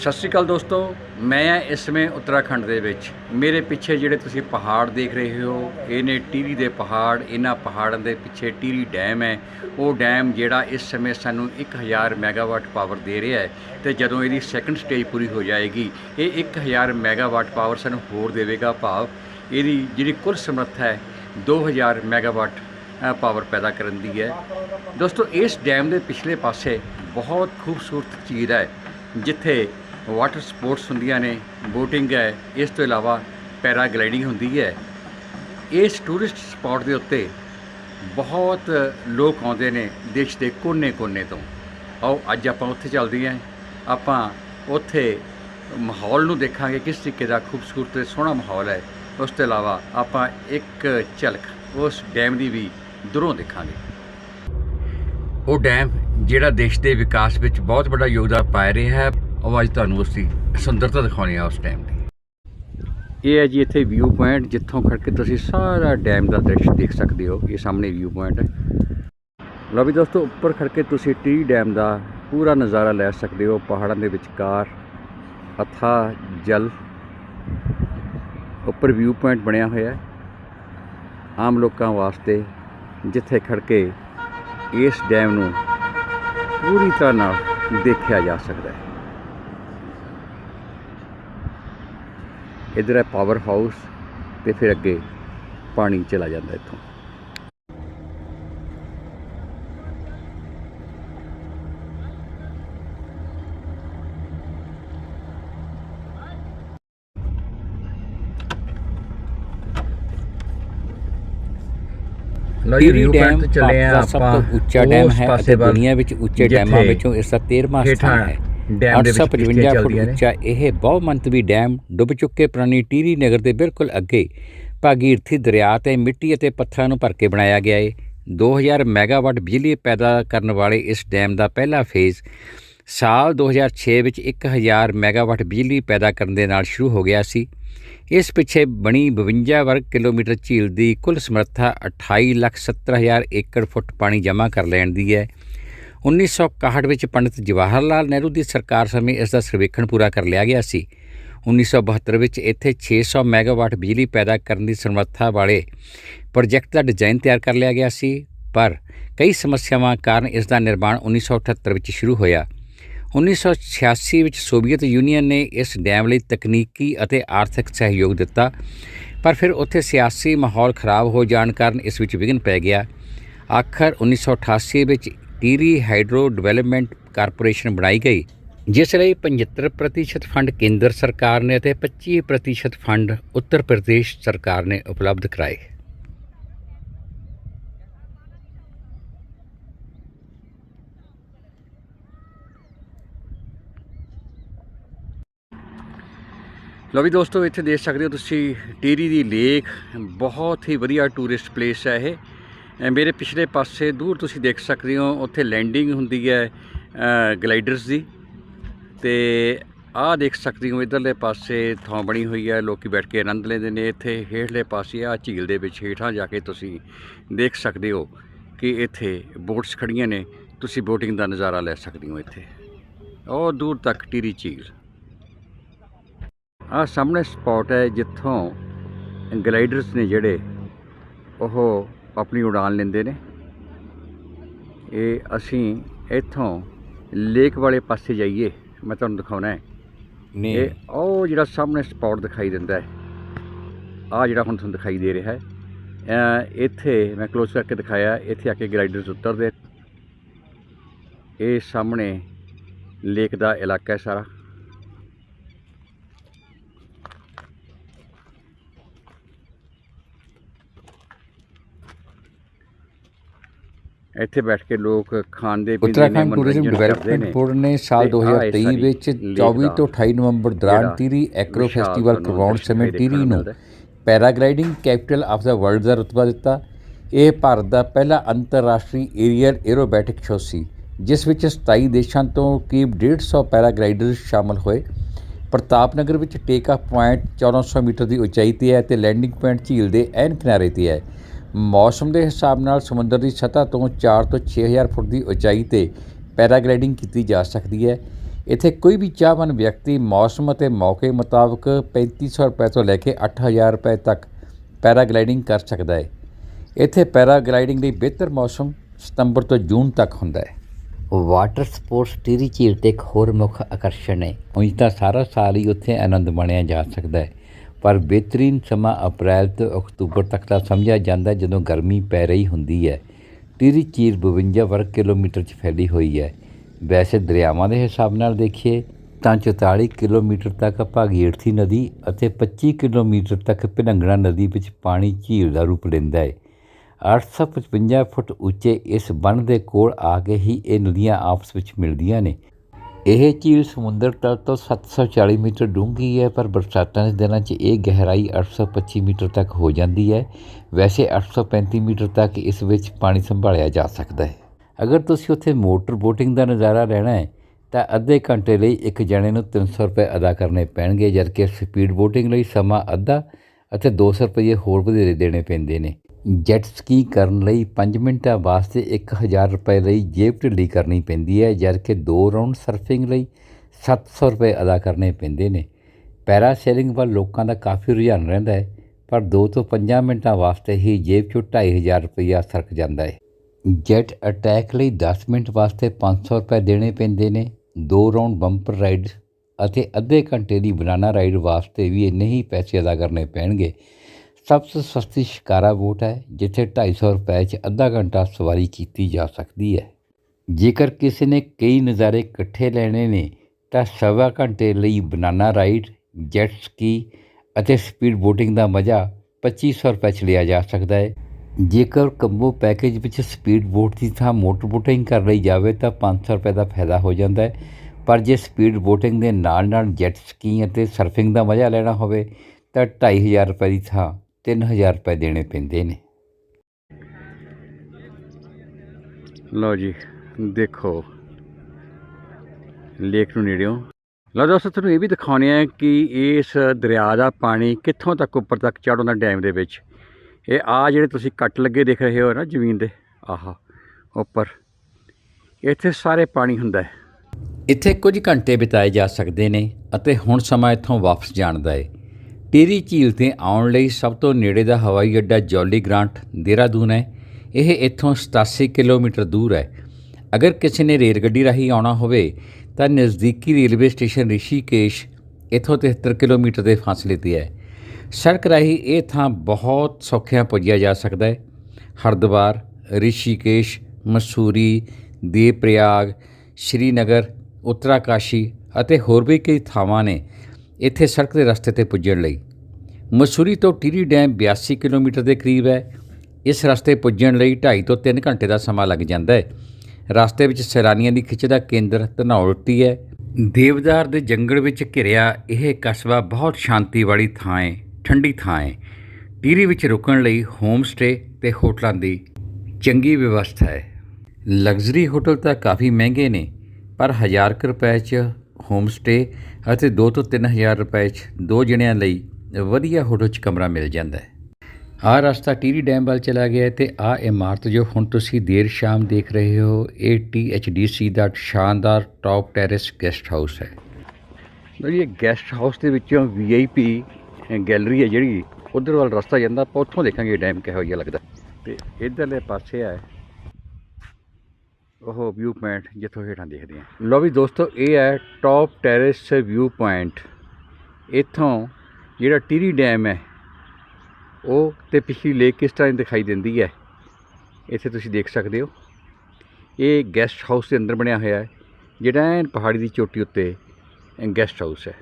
ਸਤਿ ਸ਼੍ਰੀ ਅਕਾਲ ਦੋਸਤੋ, ਮੈਂ ਹਾਂ ਇਸ ਸਮੇਂ ਉੱਤਰਾਖੰਡ ਦੇ ਵਿੱਚ। ਮੇਰੇ ਪਿੱਛੇ ਜਿਹੜੇ ਤੁਸੀਂ ਪਹਾੜ ਦੇਖ ਰਹੇ ਹੋ, ਇਹ ਨੇ ਟੀਰੀ ਦੇ ਪਹਾੜ, ਇਹਨਾਂ ਪਹਾੜਾਂ ਦੇ ਪਿੱਛੇ ਟੀਰੀ ਡੈਮ ਹੈ। ਉਹ ਡੈਮ ਜਿਹੜਾ ਇਸ ਸਮੇਂ ਸਾਨੂੰ 1000 ਮੈਗਾਵਾਟ ਪਾਵਰ ਦੇ ਰਿਹਾ ਹੈ ਤੇ ਜਦੋਂ ਇਹਦੀ ਸੈਕੰਡ ਸਟੇਜ ਪੂਰੀ ਹੋ ਜਾਏਗੀ, ਇਹ 1000 ਮੈਗਾਵਾਟ ਪਾਵਰ ਸਾਨੂੰ ਹੋਰ ਦੇਵੇਗਾ ਭਾਵ ਇਹਦੀ ਜਿਹੜੀ ਕੁੱਲ ਸਮਰੱਥਾ ਹੈ 2000 ਮੈਗਾਵਾਟ ਪਾਵਰ ਪੈਦਾ ਕਰਨ ਦੀ ਹੈ। ਦੋਸਤੋ, ਇਸ ਡੈਮ ਦੇ ਪਿਛਲੇ ਪਾਸੇ ਬਹੁਤ ਖੂਬਸੂਰਤ ਚੀਜ਼ ਹੈ, ਜਿੱਥੇ ਵਾਟਰ ਸਪੋਰਟਸ ਹੁੰਦੀਆਂ ਨੇ, ਬੋਟਿੰਗ ਹੈ, ਇਸ ਤੋਂ ਇਲਾਵਾ ਪੈਰਾਗਲਾਈਡਿੰਗ ਹੁੰਦੀ ਹੈ। ਇਸ ਟੂਰਿਸਟ ਸਪੌਟ ਦੇ ਉੱਤੇ ਬਹੁਤ ਲੋਕ ਆਉਂਦੇ ਨੇ ਦੇਸ਼ ਦੇ ਕੋਨੇ-ਕੋਨੇ ਤੋਂ। ਆਓ, ਅੱਜ ਆਪਾਂ ਉੱਥੇ ਚੱਲਦੇ ਹਾਂ। ਆਪਾਂ ਉੱਥੇ ਮਾਹੌਲ ਨੂੰ ਦੇਖਾਂਗੇ, ਕਿਸ ਤਰੀਕੇ ਦਾ ਖੂਬਸੂਰਤ ਤੇ ਸੋਹਣਾ ਮਾਹੌਲ ਹੈ। ਉਸ ਤੋਂ ਇਲਾਵਾ ਆਪਾਂ ਇੱਕ ਝਲਕ ਉਸ ਡੈਮ ਦੀ ਵੀ ਦੂਰੋਂ ਦੇਖਾਂਗੇ। ਉਹ ਡੈਮ ਜਿਹੜਾ ਦੇਸ਼ ਦੇ ਵਿਕਾਸ ਵਿੱਚ ਬਹੁਤ ਵੱਡਾ ਯੋਗਦਾਨ ਪਾ ਰਿਹਾ ਹੈ। ਆਵਾਜ਼ ਤੁਹਾਨੂੰ ਉਸ ਦੀ ਸੁੰਦਰਤਾ ਦਿਖਾਉਣੀ ਆ ਉਸ ਡੈਮ ਦੀ। ਇਹ ਹੈ ਜੀ ਇੱਥੇ ਵਿਊ ਪੁਆਇੰਟ ਜਿੱਥੋਂ ਖੜ ਕੇ ਤੁਸੀਂ ਸਾਰਾ ਡੈਮ ਦਾ ਦ੍ਰਿਸ਼ ਦੇਖ ਸਕਦੇ ਹੋ। ਇਹ ਸਾਹਮਣੇ ਵਿਊ ਪੁਆਇੰਟ ਹੈ। ਲਓ ਵੀ ਦੋਸਤੋ, ਉੱਪਰ ਖੜ ਕੇ ਤੁਸੀਂ ਟੀ ਡੈਮ ਦਾ ਪੂਰਾ ਨਜ਼ਾਰਾ ਲੈ ਸਕਦੇ ਹੋ। ਪਹਾੜਾਂ ਦੇ ਵਿਚਕਾਰ ਅਥਾ ਜਲ ਉੱਪਰ ਵਿਊ ਪੁਆਇੰਟ ਬਣਿਆ ਹੋਇਆ ਹੈ। ਆਮ ਲੋਕਾਂ ਵਾਸਤੇ ਜਿੱਥੇ ਖੜ ਕੇ ਇਸ ਡੈਮ ਨੂੰ ਪੂਰੀ ਤਰ੍ਹਾਂ ਨਾਲ ਦੇਖਿਆ ਜਾ ਸਕਦਾ ਹੈ। ਇਧਰ ਹੈ ਪਾਵਰ ਹਾਊਸ ਤੇ ਫਿਰ ਅੱਗੇ ਪਾਣੀ ਚਲਾ ਜਾਂਦਾ ਇੱਥੋਂ। ਟੀਰੀ ਡੈਮ ਚੱਲੇ ਆ ਸਭ ਆਪਾਂ ਤੋਂ ਉੱਚਾ ਡੈਮ ਹੈ ਅਤੇ ਦੁਨੀਆ ਵਿੱਚ ਉੱਚੇ ਡੈਮਾਂ ਵਿੱਚੋਂ ਇਸ ਦਾ 13ਵਾਂ ਹੇਠਾਂ ਸਥਾਨ ਹੈ। ਡੈਮ ਦੇ ਵਿੱਚ 855 ਕਿਸ਼ਤੀਆਂ ਫੁੱਟ ਚੱਲਦੀਆਂ ਨੇ। ਉੱਚਾ ਇਹ ਬਹੁਮੰਤਵੀ ਡੈਮ ਡੁੱਬ ਚੁੱਕੇ ਪੁਰਾਣੀ ਟੀਰੀ ਨਗਰ ਦੇ ਬਿਲਕੁਲ ਅੱਗੇ। ਭਾਗੀਰਥੀ ਦਰਿਆ ਤੇ ਮਿੱਟੀ ਅਤੇ ਪੱਥਰਾਂ ਨੂੰ ਭਰ ਕੇ ਬਣਾਇਆ ਗਿਆ ਹੈ 2000 ਮੈਗਾਵਾਟ ਬਿਜਲੀ ਪੈਦਾ ਕਰਨ ਵਾਲੇ ਇਸ ਡੈਮ ਦਾ ਪਹਿਲਾ ਫੇਜ਼ ਸਾਲ 2006 ਵਿੱਚ 1000 ਮੈਗਾਵਾਟ ਬਿਜਲੀ ਪੈਦਾ ਕਰਨ ਦੇ ਨਾਲ ਸ਼ੁਰੂ ਹੋ ਗਿਆ ਸੀ। ਇਸ ਪਿੱਛੇ ਬਣੀ 52 ਵਰਗ ਕਿਲੋਮੀਟਰ ਝੀਲ ਦੀ ਕੁੱਲ ਸਮਰੱਥਾ 28 ਲੱਖ 70 ਹਜ਼ਾਰ ਏਕੜ ਫੁੱਟ ਪਾਣੀ ਜਮ੍ਹਾਂ ਕਰ ਲੈਣ ਦੀ ਹੈ। 1961 ਵਿੱਚ ਪੰਡਿਤ ਜਵਾਹਰ ਲਾਲ ਨਹਿਰੂ ਦੀ ਸਰਕਾਰ ਸਮੇਂ ਇਸ ਦਾ ਸਰਵੇਖਣ ਪੂਰਾ ਕਰ ਲਿਆ ਗਿਆ ਸੀ। 1972 ਵਿੱਚ ਇੱਥੇ 600 ਮੈਗਾਵਾਟ ਬਿਜਲੀ ਪੈਦਾ ਕਰਨ ਦੀ ਸਮਰੱਥਾ ਵਾਲੇ ਪ੍ਰੋਜੈਕਟ ਦਾ ਡਿਜ਼ਾਈਨ ਤਿਆਰ ਕਰ ਲਿਆ ਗਿਆ ਸੀ, ਪਰ ਕਈ ਸਮੱਸਿਆਵਾਂ ਕਾਰਨ ਇਸ ਦਾ ਨਿਰਮਾਣ 1978 ਵਿੱਚ ਸ਼ੁਰੂ ਹੋਇਆ। 1986 ਵਿੱਚ ਸੋਵੀਅਤ ਯੂਨੀਅਨ ਨੇ ਇਸ ਡੈਮ ਲਈ ਤਕਨੀਕੀ ਅਤੇ ਆਰਥਿਕ ਸਹਿਯੋਗ ਦਿੱਤਾ, ਪਰ ਫਿਰ ਉੱਥੇ ਸਿਆਸੀ ਮਾਹੌਲ ਖਰਾਬ ਹੋ ਜਾਣ ਕਾਰਨ ਇਸ ਵਿੱਚ ਵਿਘਨ ਪੈ ਗਿਆ। ਆਖਰ 1988 ਵਿੱਚ ਟੀਰੀ ਹਾਈਡਰੋ ਡਿਵੈਲਪਮੈਂਟ ਕਾਰਪੋਰੇਸ਼ਨ ਬਣਾਈ ਗਈ, ਜਿਸ ਲਈ 75% ਫੰਡ ਕੇਂਦਰ ਸਰਕਾਰ ਨੇ ਅਤੇ 25% ਫੰਡ ਉੱਤਰ ਪ੍ਰਦੇਸ਼ ਸਰਕਾਰ ਨੇ ਉਪਲਬਧ ਕਰਾਏ। ਲਓ ਵੀ ਦੋਸਤੋ, ਇੱਥੇ ਦੇਖ ਸਕਦੇ ਹੋ ਤੁਸੀਂ ਟੀਰੀ ਦੀ ਲੇਕ, ਬਹੁਤ ਹੀ ਵਧੀਆ ਟੂਰਿਸਟ ਪਲੇਸ ਹੈ ਇਹ। ਮੇਰੇ ਪਿਛਲੇ ਪਾਸੇ ਦੂਰ ਤੁਸੀਂ ਦੇਖ ਸਕਦੇ ਹੋ, ਉੱਥੇ ਲੈਂਡਿੰਗ ਹੁੰਦੀ ਹੈ ਗਲਾਈਡਰਸ ਦੀ। ਤੇ ਆਹ ਦੇਖ ਸਕਦੇ ਹੋ, ਇਧਰਲੇ ਪਾਸੇ ਥਾਂ ਬਣੀ ਹੋਈ ਹੈ, ਲੋਕੀ ਬੈਠ ਕੇ ਆਨੰਦ ਲੈਂਦੇ ਨੇ। ਇੱਥੇ ਹੇਠਲੇ ਪਾਸੇ ਆ ਝੀਲ ਦੇ ਵਿੱਚ ਹੇਠਾਂ ਜਾ ਕੇ ਤੁਸੀਂ ਦੇਖ ਸਕਦੇ ਹੋ ਕਿ ਇੱਥੇ ਬੋਟਸ ਖੜੀਆਂ ਨੇ। ਤੁਸੀਂ ਬੋਟਿੰਗ ਦਾ ਨਜ਼ਾਰਾ ਲੈ ਸਕਦੇ ਹੋ ਇੱਥੇ। ਉਹ ਦੂਰ ਤੱਕ ਟੀਰੀ ਝੀਲ। ਆ ਸਾਹਮਣੇ ਸਪੌਟ ਹੈ ਜਿੱਥੋਂ ਗਲਾਈਡਰਸ ਨੇ ਜਿਹੜੇ ਉਹ ਆਪਣੀ ਉਡਾਨ ਲੈਂਦੇ ਨੇ। ਇਹ ਅਸੀਂ ਇੱਥੋਂ ਲੇਕ ਵਾਲੇ ਪਾਸੇ ਜਾਈਏ ਮੈਂ ਤੁਹਾਨੂੰ ਦਿਖਾਉਣਾ ਹੈ। ਨੇ। ਇਹ ਉਹ ਜਿਹੜਾ ਸਾਹਮਣੇ ਸਪੌਟ ਦਿਖਾਈ ਦਿੰਦਾ ਹੈ। ਆ ਜਿਹੜਾ ਹੁਣ ਤੁਹਾਨੂੰ ਦਿਖਾਈ ਦੇ ਰਿਹਾ ਹੈ। ਇੱਥੇ ਮੈਂ ਕਲੋਜ਼ ਕਰਕੇ ਦਿਖਾਇਆ ਇੱਥੇ ਆ ਕੇ ਗਲਾਈਡਰਸ ਉਤਰਦੇ ਇਹ ਸਾਹਮਣੇ ਲੇਕ ਦਾ ਇਲਾਕਾ ਹੈ ਸਾਰਾ। ਇੱਥੇ ਬੈਠ ਕੇ ਲੋਕ ਖਾਂਦੇ ਪੀਂਦੇ ਨੇ ਉੱਤਰਾਖੰਡ ਟੂਰਿਜ਼ਮ ਡਿਵੈਲਪਮੈਂਟ ਬੋਰਡ ਨੇ। ਸਾਲ ਤੇ ਆਹ ਹੈ 2023 ਸਾਰੀ ਵਿੱਚ ਲੇਕ 24 ਦਾ ਤੋਂ 28 ਨਵੰਬਰ ਦੌਰਾਨ ਟੀਰੀ ਐਗਰੋ ਵਿਸ਼ਾਲ ਫੈਸਟੀਵਲ ਕਰਵਾਉਣ ਸਮੇਂ ਟੀਰੀ ਨੂੰ ਪੈਰਾਗਲਾਈਡਿੰਗ ਕੈਪੀਟਲ ਆਫ ਦਾ ਵਰਲਡ ਦਾ ਰੁਤਬਾ ਦਿੱਤਾ। ਇਹ ਭਾਰਤ ਦਾ ਪਹਿਲਾ ਅੰਤਰਰਾਸ਼ਟਰੀ ਏਰੀਅਲ ਐਰੋਬੈਟਿਕ ਸ਼ੋਅ ਸੀ ਜਿਸ ਵਿੱਚ 27 ਦੇਸ਼ਾਂ ਤੋਂ ਕਰੀਬ 150 ਪੈਰਾਗਲਾਈਡਰਸ ਸ਼ਾਮਲ ਹੋਏ। ਪ੍ਰਤਾਪ ਨਗਰ ਵਿੱਚ ਟੇਕ ਆਫ ਪੁਆਇੰਟ 1400 ਮੀਟਰ ਦੀ ਉਚਾਈ ਤੇ ਹੈ ਤੇ ਲੈਂਡਿੰਗ ਪੁਆਇੰਟ ਝੀਲ ਦੇ ਐਨ ਕਿਨਾਰੇ ਤੇ ਹੈ। ਮੌਸਮ ਦੇ ਹਿਸਾਬ ਨਾਲ ਸਮੁੰਦਰ ਦੀ ਸਤਹ ਤੋਂ 4 ਤੋਂ 6000 ਫੁੱਟ ਦੀ ਉਚਾਈ ਤੇ ਪੈਰਾਗਲਾਈਡਿੰਗ ਕੀਤੀ ਜਾ ਸਕਦੀ ਹੈ। ਇੱਥੇ ਕੋਈ ਵੀ ਚਾਹਵਾਨ ਵਿਅਕਤੀ ਮੌਸਮ ਅਤੇ ਮੌਕੇ ਮੁਤਾਬਕ 3500 ਰੁਪਏ ਤੋਂ ਲੈ ਕੇ 8000 ਰੁਪਏ ਤੱਕ ਪੈਰਾਗਲਾਈਡਿੰਗ ਕਰ ਸਕਦਾ ਹੈ। ਇੱਥੇ ਪੈਰਾਗਲਾਈਡਿੰਗ ਲਈ ਬਿਹਤਰ ਮੌਸਮ ਸਤੰਬਰ ਤੋਂ ਜੂਨ ਤੱਕ ਹੁੰਦਾ ਹੈ। ਵਾਟਰ ਸਪੋਰਟਸ ਟੀਰੀ ਝੀਲ ਤੇ ਇੱਕ ਹੋਰ ਮੁੱਖ ਆਕਰਸ਼ਣ ਹੈ। ਉਂਝ ਤਾਂ ਸਾਰਾ ਸਾਲ ਹੀ ਉੱਥੇ ਆਨੰਦ ਮਾਣਿਆ ਜਾ ਸਕਦਾ ਹੈ। ਪਰ ਬਿਹਤਰੀਨ ਸਮਾਂ ਅਪ੍ਰੈਲ ਤੋਂ ਅਕਤੂਬਰ ਤੱਕ ਦਾ ਸਮਝਿਆ ਜਾਂਦਾ ਜਦੋਂ ਗਰਮੀ ਪੈ ਰਹੀ ਹੁੰਦੀ ਹੈ। ਟੀਰੀ ਝੀਲ 52 ਵਰਗ ਕਿਲੋਮੀਟਰ 'ਚ ਫੈਲੀ ਹੋਈ ਹੈ। ਵੈਸੇ ਦਰਿਆਵਾਂ ਦੇ ਹਿਸਾਬ ਨਾਲ ਦੇਖੀਏ ਤਾਂ 44 ਕਿਲੋਮੀਟਰ ਤੱਕ ਭਾਗੀਰਥੀ ਨਦੀ ਅਤੇ 25 ਕਿਲੋਮੀਟਰ ਤੱਕ ਭਿਲੰਗਣਾ ਨਦੀ ਵਿੱਚ ਪਾਣੀ ਝੀਲ ਦਾ ਰੂਪ ਲੈਂਦਾ ਹੈ। 855 ਫੁੱਟ ਉੱਚੇ ਇਸ ਬੰਨ ਦੇ ਕੋਲ ਆ ਕੇ ਹੀ ਇਹ ਨਦੀਆਂ ਆਪਸ ਵਿੱਚ ਮਿਲਦੀਆਂ ਨੇ। ਇਹ ਝੀਲ ਸਮੁੰਦਰ ਤਲ ਤੋਂ 740 ਮੀਟਰ ਡੂੰਘੀ ਹੈ, ਪਰ ਬਰਸਾਤਾਂ ਦੇ ਦਿਨਾਂ 'ਚ ਇਹ ਗਹਿਰਾਈ 825 ਮੀਟਰ ਤੱਕ ਹੋ ਜਾਂਦੀ ਹੈ। ਵੈਸੇ 835 ਮੀਟਰ ਤੱਕ ਇਸ ਵਿੱਚ ਪਾਣੀ ਸੰਭਾਲਿਆ ਜਾ ਸਕਦਾ ਹੈ। ਅਗਰ ਤੁਸੀਂ ਉੱਥੇ ਮੋਟਰ ਬੋਟਿੰਗ ਦਾ ਨਜ਼ਾਰਾ ਲੈਣਾ ਹੈ, ਤਾਂ ਅੱਧੇ ਘੰਟੇ ਲਈ ਇੱਕ ਜਣੇ ਨੂੰ 300 ਰੁਪਏ ਅਦਾ ਕਰਨੇ ਪੈਣਗੇ, ਜਦਕਿ ਸਪੀਡ ਬੋਟਿੰਗ ਲਈ ਸਮਾਂ ਅੱਧਾ ਅਤੇ 200 ਰੁਪਏ ਹੋਰ ਵਧੇਰੇ ਦੇਣੇ ਪੈਂਦੇ ਨੇ। ਜੈਟ ਸਕੀ ਕਰਨ ਲਈ 5 ਮਿੰਟਾਂ ਵਾਸਤੇ 1000 ਰੁਪਏ ਲਈ ਜੇਬ ਢਿੱਲੀ ਕਰਨੀ ਪੈਂਦੀ ਹੈ ਜਦਕਿ ਦੋ ਰਾਉਂਡ ਸਰਫਿੰਗ ਲਈ 700 ਰੁਪਏ ਅਦਾ ਕਰਨੇ ਪੈਂਦੇ ਨੇ। ਪੈਰਾ ਸੇਲਿੰਗ ਵੱਲ ਲੋਕਾਂ ਦਾ ਕਾਫੀ ਰੁਝਾਨ ਰਹਿੰਦਾ ਹੈ, ਪਰ 2 ਤੋਂ 5 ਮਿੰਟਾਂ ਵਾਸਤੇ ਹੀ ਜੇਬ 'ਚੋਂ 2500 ਰੁਪਇਆ ਸਰਕ ਜਾਂਦਾ ਹੈ। ਜੈਟ ਅਟੈਕ ਲਈ 10 ਮਿੰਟ ਵਾਸਤੇ 500 ਰੁਪਏ ਦੇਣੇ ਪੈਂਦੇ ਨੇ। ਦੋ ਰਾਉਂਡ ਬੰਪਰ ਰਾਈਡ ਅਤੇ ਅੱਧੇ ਘੰਟੇ ਦੀ ਬਨਾਨਾ ਰਾਈਡ ਵਾਸਤੇ ਵੀ ਇੰਨੇ ਹੀ ਪੈਸੇ ਅਦਾ ਕਰਨੇ ਪੈਣਗੇ। ਸਭ ਤੋਂ ਸਸਤੀ ਸ਼ਿਕਾਰਾ ਬੋਟ ਹੈ, ਜਿੱਥੇ 250 ਰੁਪਏ 'ਚ ਅੱਧਾ ਘੰਟਾ ਸਵਾਰੀ ਕੀਤੀ ਜਾ ਸਕਦੀ ਹੈ। ਜੇਕਰ ਕਿਸੇ ਨੇ ਕਈ ਨਜ਼ਾਰੇ ਇਕੱਠੇ ਲੈਣੇ ਨੇ, ਤਾਂ ਸਵਾ ਘੰਟੇ ਲਈ ਬਨਾਨਾ ਰਾਈਡ, ਜੈਟ ਸਕੀ ਅਤੇ ਸਪੀਡ ਬੋਟਿੰਗ ਦਾ ਮਜ਼ਾ 2500 ਰੁਪਏ 'ਚ ਲਿਆ ਜਾ ਸਕਦਾ ਹੈ। ਜੇਕਰ ਕੰਬੋ ਪੈਕੇਜ ਵਿੱਚ ਸਪੀਡ ਬੋਟ ਦੀ ਥਾਂ ਮੋਟਰ ਬੋਟਿੰਗ ਕਰ ਲਈ ਜਾਵੇ, ਤਾਂ 500 ਰੁਪਏ ਦਾ ਫਾਇਦਾ ਹੋ ਜਾਂਦਾ ਹੈ। ਪਰ ਜੇ ਸਪੀਡ ਬੋਟਿੰਗ ਦੇ ਨਾਲ ਨਾਲ ਜੈਟ ਸਕੀ ਅਤੇ ਸਰਫਿੰਗ ਦਾ ਮਜ਼ਾ ਲੈਣਾ ਹੋਵੇ, ਤਾਂ 2500 ਰੁਪਏ ਦੀ ਥਾਂ 3000 ਰੁਪਏ ਦੇਣੇ ਪੈਂਦੇ ਨੇ। ਲਓ ਜੀ ਦੇਖੋ। ਲੇਕ ਨੂੰ ਨੇੜਿਓਂ। ਲਓ ਦੋਸਤੋ ਤੁਹਾਨੂੰ ਇਹ ਵੀ ਦਿਖਾਉਂਦੇ ਆ ਕਿ ਇਸ ਦਰਿਆ ਦਾ ਪਾਣੀ ਕਿੱਥੋਂ ਤੱਕ ਉੱਪਰ ਤੱਕ ਚੜ੍ਹਦਾ ਡੈਮ ਦੇ ਵਿੱਚ। ਇਹ ਆ ਜਿਹੜੇ ਤੁਸੀਂ ਕੱਟ ਲੱਗੇ ਦੇਖ ਰਹੇ ਹੋ ਨਾ ਜ਼ਮੀਨ ਦੇ ਆਹਾ ਉੱਪਰ। ਇੱਥੇ ਸਾਰੇ ਪਾਣੀ ਹੁੰਦਾ ਹੈ। ਇੱਥੇ ਕੁਝ ਘੰਟੇ ਬਿਤਾਏ ਜਾ ਸਕਦੇ ਨੇ ਅਤੇ ਹੁਣ ਸਮਾਂ ਇੱਥੋਂ ਵਾਪਸ ਜਾਣ ਦਾ ਹੈ। ਟੀਰੀ ਝੀਲ ਤੇ ਆਉਣ ਲਈ ਸਭ ਤੋਂ ਨੇੜੇ ਦਾ ਹਵਾਈ ਅੱਡਾ ਜੌਲੀ ਗ੍ਰਾਂਟ ਦੇਹਰਾਦੂਨ ਹੈ। ਇਹ ਇੱਥੋਂ 87 ਕਿਲੋਮੀਟਰ ਦੂਰ ਹੈ। ਅਗਰ ਕਿਸੇ ਨੇ ਰੇਲ ਗੱਡੀ ਰਾਹੀਂ ਆਉਣਾ ਹੋਵੇ, ਤਾਂ ਨਜ਼ਦੀਕੀ ਰੇਲਵੇ ਸਟੇਸ਼ਨ ਰਿਸ਼ੀਕੇਸ਼ ਇੱਥੋਂ 73 ਕਿਲੋਮੀਟਰ ਦੇ ਫਾਸਲੇ ਤੇ ਹੈ। ਸੜਕ ਰਾਹੀਂ ਇਹ ਥਾਂ ਬਹੁਤ ਸੌਖਿਆਂ ਪੁੱਜਿਆ ਜਾ ਸਕਦਾ ਹੈ। ਹਰਿਦੁਆਰ, ਰਿਸ਼ੀਕੇਸ਼, ਮਸੂਰੀ ਦੇਵਪ੍ਰਯਾਗ ਸ਼੍ਰੀਨਗਰ, ਉੱਤਰਾਕਾਸ਼ੀ ਅਤੇ ਹੋਰ ਵੀ ਕਈ ਥਾਵਾਂ ਨੇ ਇੱਥੇ ਸੜਕ ਦੇ ਰਸਤੇ ਤੇ ਪੁੱਜਣ ਲਈ। ਮਸੂਰੀ ਤੋਂ ਟੀਰੀ ਡੈਮ 82 ਕਿਲੋਮੀਟਰ ਦੇ ਕਰੀਬ ਹੈ। ਇਸ ਰਸਤੇ ਪੁੱਜਣ ਲਈ 2.5 ਤੋਂ 3 ਘੰਟੇ ਦਾ ਸਮਾਂ ਲੱਗ ਜਾਂਦਾ ਹੈ। ਰਸਤੇ ਵਿੱਚ ਸੈਲਾਨੀਆਂ ਦੀ ਖਿੱਚ ਦਾ ਕੇਂਦਰ ਧਨੌਲਟੀ ਹੈ। ਦੇਵਦਾਰ ਦੇ ਜੰਗਲ ਵਿੱਚ ਘਿਰਿਆ ਇਹ ਕਸਬਾ ਬਹੁਤ ਸ਼ਾਂਤੀ ਵਾਲੀ ਥਾਂ ਹੈ, ਠੰਡੀ ਥਾਂ ਹੈ। ਟੀਰੀ ਵਿੱਚ ਰੁਕਣ ਲਈ ਹੋਮ ਸਟੇ ਤੇ ਹੋਟਲਾਂ ਦੀ ਚੰਗੀ ਵਿਵਸਥਾ ਹੈ। ਲਗਜ਼ਰੀ ਹੋਟਲ ਤਾਂ ਕਾਫੀ ਮਹਿੰਗੇ ਨੇ, ਪਰ ਹਜ਼ਾਰ ਕੁ ਰੁਪਏ 'ਚ ਹੋਮ ਸਟੇ ਅਤੇ 2 ਤੋਂ 3000 ਰੁਪਏ 'ਚ ਦੋ ਜਣਿਆਂ ਲਈ ਵਧੀਆ ਹੋਟਲ 'ਚ ਕਮਰਾ ਮਿਲ ਜਾਂਦਾ ਹੈ। ਆਹ ਰਸਤਾ ਟੀਰੀ ਡੈਮ ਵੱਲ ਚਲਾ ਗਿਆ ਹੈ ਤੇ ਆਹ ਇਮਾਰਤ ਜੋ ਹੁਣ ਤੁਸੀਂ ਦੇਰ ਸ਼ਾਮ ਦੇਖ ਰਹੇ ਹੋ ਇਹ ਟੀਐਚਡੀਸੀ ਦਾ ਸ਼ਾਨਦਾਰ ਟਾਪ ਟੈਰੇਸ ਗੈਸਟ ਹਾਊਸ ਹੈ। ਜੀ ਇਹ ਗੈਸਟ ਹਾਊਸ ਦੇ ਵਿੱਚੋਂ ਵੀਆਈਪੀ ਗੈਲਰੀ ਹੈ ਜਿਹੜੀ ਉਧਰ ਵੱਲ ਰਸਤਾ ਜਾਂਦਾ ਆਪਾਂ ਉੱਥੋਂ ਦੇਖਾਂਗੇ ਡੈਮ ਕਿਹੋ ਜਿਹਾ ਲੱਗਦਾ। ਤੇ ਇਧਰਲੇ ਪਾਸੇ ਹੈ ਉਹ ਵਿਊ ਪੁਆਇੰਟ ਜਿੱਥੋਂ ਹੇਠਾਂ ਦੇਖਦੇ ਆ। ਲਓ ਵੀ ਦੋਸਤੋ, ਇਹ ਹੈ ਟਾਪ ਟੈਰੇਸ ਵਿਊ ਪੁਆਇੰਟ ਇੱਥੋਂ ਜਿਹੜਾ ਟੀਰੀ ਡੈਮ ਹੈ, ਉਹ ਤੇ ਪਿਛਲੀ ਲੇਕ ਕਿਸ ਤਰ੍ਹਾਂ ਦੀ ਦਿਖਾਈ ਦਿੰਦੀ ਹੈ, ਇੱਥੇ ਤੁਸੀਂ ਦੇਖ ਸਕਦੇ ਹੋ। ਇਹ ਗੈਸਟ ਹਾਊਸ ਦੇ ਅੰਦਰ ਬਣਿਆ ਹੋਇਆ ਹੈ, ਜਿਹੜਾ ਐਨ ਪਹਾੜੀ ਦੀ ਚੋਟੀ ਉੱਤੇ ਗੈਸਟ ਹਾਊਸ ਹੈ।